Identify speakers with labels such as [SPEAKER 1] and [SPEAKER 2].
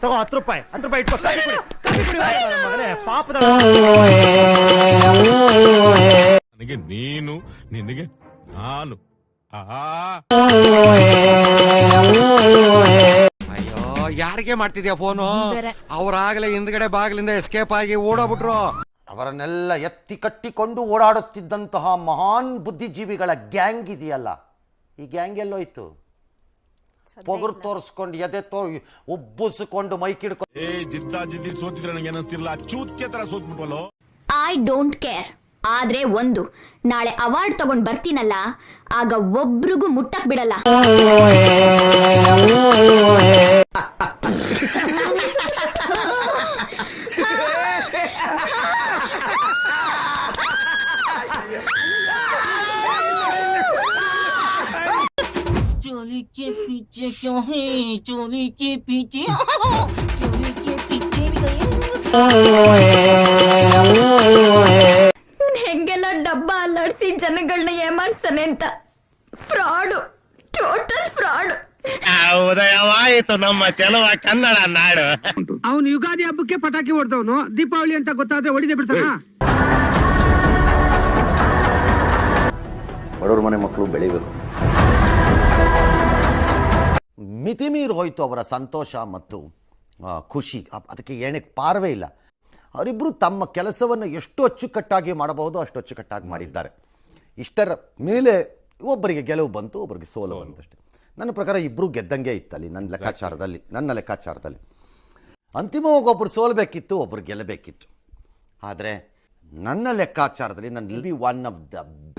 [SPEAKER 1] ತಗೋ ಹತ್ತು ರೂಪಾಯಿ ಹತ್ತು ರೂಪಾಯಿ ಇಟ್ಕೋ. ಕಾಫಿ ಕುಡಿ. ಕಾಫಿ ಕುಡಿ ಹೋಗು ನನ್ನ ಮಗನೇ ಪಾಪದ
[SPEAKER 2] ನನಗೆ ನೀನು ನಿನಗೆ ನಾನು.
[SPEAKER 3] ಅಯ್ಯೋ ಯಾರಿಗೆ ಮಾಡ್ತಿದ್ಯಾ ಫೋನು? ಅವ್ರಾಗಲೇ ಹಿಂದ್ಗಡೆ ಬಾಗಿಲಿಂದ ಎಸ್ಕೇಪ್ ಆಗಿ ಓಡೋಗ್ಬಿಟ್ರು.
[SPEAKER 4] ಅವರನ್ನೆಲ್ಲ ಎತ್ತಿ ಕಟ್ಟಿಕೊಂಡು ಓಡಾಡುತ್ತಿದ್ದಂತಹ ಮಹಾನ್ ಬುದ್ಧಿಜೀವಿಗಳ ಗ್ಯಾಂಗ್ ಇದೆಯಲ್ಲ? ಈ ಗ್ಯಾಂಗ್ ಎಲ್ಲೋಯ್ತು ಪೊಗರು ತೋರಿಸ್ಕೊಂಡು ಎದೆ ತೋ ಮೈಕ್ ಮೈಕಿಡ್ಕೊಂಡು
[SPEAKER 2] ಏ ಜಿದ್ದ ಜಿದ್ದಿ ಸೋತಿದ್ರೆ ನನಗೆ ಏನಂತಿರ್ಲ ಚೂತ್ಯ ತರ ಸೋತ್ಬಿಟ್ವಲ್ಲೋ?
[SPEAKER 5] ಐ ಡೋಂಟ್ ಕೇರ್ ಆದ್ರೆ ಒಂದು ನಾಳೆ ಅವಾರ್ಡ್ ತಗೊಂಡ್ ಬರ್ತೀನಲ್ಲ ಆಗ ಒಬ್ರಿಗೂ ಮುಟ್ಟಕ್ ಬಿಡಲ್ಲ.
[SPEAKER 6] चोली के पीछे क्यों है चोली के पीछे चोली के पीछे भी गए
[SPEAKER 5] ಇವ್ನ್ ಹೆಂಗೆಲ್ಲ ಡಬ್ಬ ಅಲ್ಲಾಡ್ಸಿ ಜನಗಳನ್ನ ಏಮಾರಿಸ್ತಾನೆ ಅಂತ ಫ್ರಾಡು ಟೋಟಲ್ ಫ್ರಾಡ್
[SPEAKER 1] ಉದಯವಾಯಿತು ನಮ್ಮ ಚೆಲುವ ಕನ್ನಡ ನಾಡು
[SPEAKER 7] ಅವನು ಯುಗಾದಿ ಹಬ್ಬಕ್ಕೆ ಪಟಾಕಿ ಹೊಡೆದವನು ದೀಪಾವಳಿ ಅಂತ ಗೊತ್ತಾದ್ರೆ ಹೊಡಿದೆ ಬಿಡ್ತಾನ
[SPEAKER 4] ಬಡವ್ರ ಮನೆ ಮಕ್ಕಳು ಬೆಳಿಬೇಕು ಮಿತಿಮೀರಿ ಹೋಯಿತು ಅವರ ಸಂತೋಷ ಮತ್ತು ಖುಷಿ. ಅದಕ್ಕೆ ಏನಕ್ಕೆ ಪಾರವೇ ಇಲ್ಲ. ಅವರಿಬ್ಬರು ತಮ್ಮ ಕೆಲಸವನ್ನು ಎಷ್ಟು ಅಚ್ಚುಕಟ್ಟಾಗಿ ಮಾಡಬಹುದು ಅಷ್ಟು ಅಚ್ಚುಕಟ್ಟಾಗಿ ಮಾಡಿದ್ದಾರೆ. ಇಷ್ಟರ ಮೇಲೆ ಒಬ್ಬರಿಗೆ ಗೆಲುವು ಬಂತು ಒಬ್ಬರಿಗೆ ಸೋಲು ಬಂತಷ್ಟೇ. ನನ್ನ ಪ್ರಕಾರ ಇಬ್ಬರು ಗೆದ್ದಂಗೆ ಇತ್ತಲ್ಲಿ ನನ್ನ ಲೆಕ್ಕಾಚಾರದಲ್ಲಿ ನನ್ನ ಲೆಕ್ಕಾಚಾರದಲ್ಲಿ. ಅಂತಿಮವಾಗಿ ಒಬ್ಬರು ಸೋಲಬೇಕಿತ್ತು ಒಬ್ಬರು ಗೆಲ್ಲಬೇಕಿತ್ತು. ಆದರೆ ನನ್ನ ಲೆಕ್ಕಾಚಾರದಲ್ಲಿ ನನ್ನ be one of the best